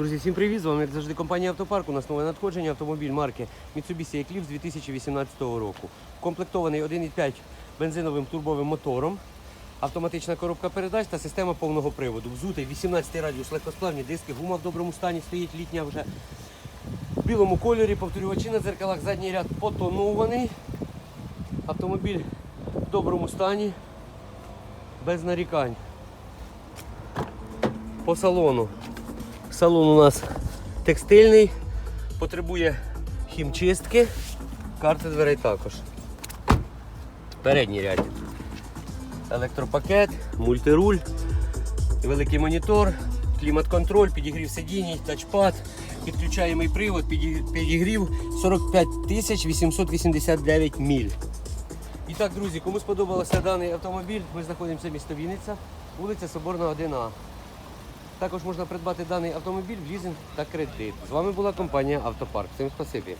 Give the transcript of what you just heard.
Друзі, всім привіт! З вами як завжди компанія Автопарк. У нас нове надходження автомобіль марки Mitsubishi Eclipse 2018 року. Комплектований 1,5 бензиновим турбовим мотором, автоматична коробка передач та система повного приводу. Взутий 18 радіус, легкосплавні диски, гума в доброму стані стоїть літня вже. В білому кольорі, повторювачі на дзеркалах, задній ряд потонований. Автомобіль в доброму стані, без нарікань. По салону. Салон у нас текстильний, потребує хімчистки, карти дверей також. Передній ряд. Електропакет, мультируль, великий монітор, клімат-контроль, підігрів сидінь, тачпад, підключаємий привод, підігрів 45 тисяч 889 міль. І так, друзі, кому сподобався даний автомобіль, ми знаходимося в місто Вінниця, вулиця Соборна 1А. Також можна придбати даний автомобіль в лізинг та кредит. З вами була компанія Автопарк. Всім спасибі.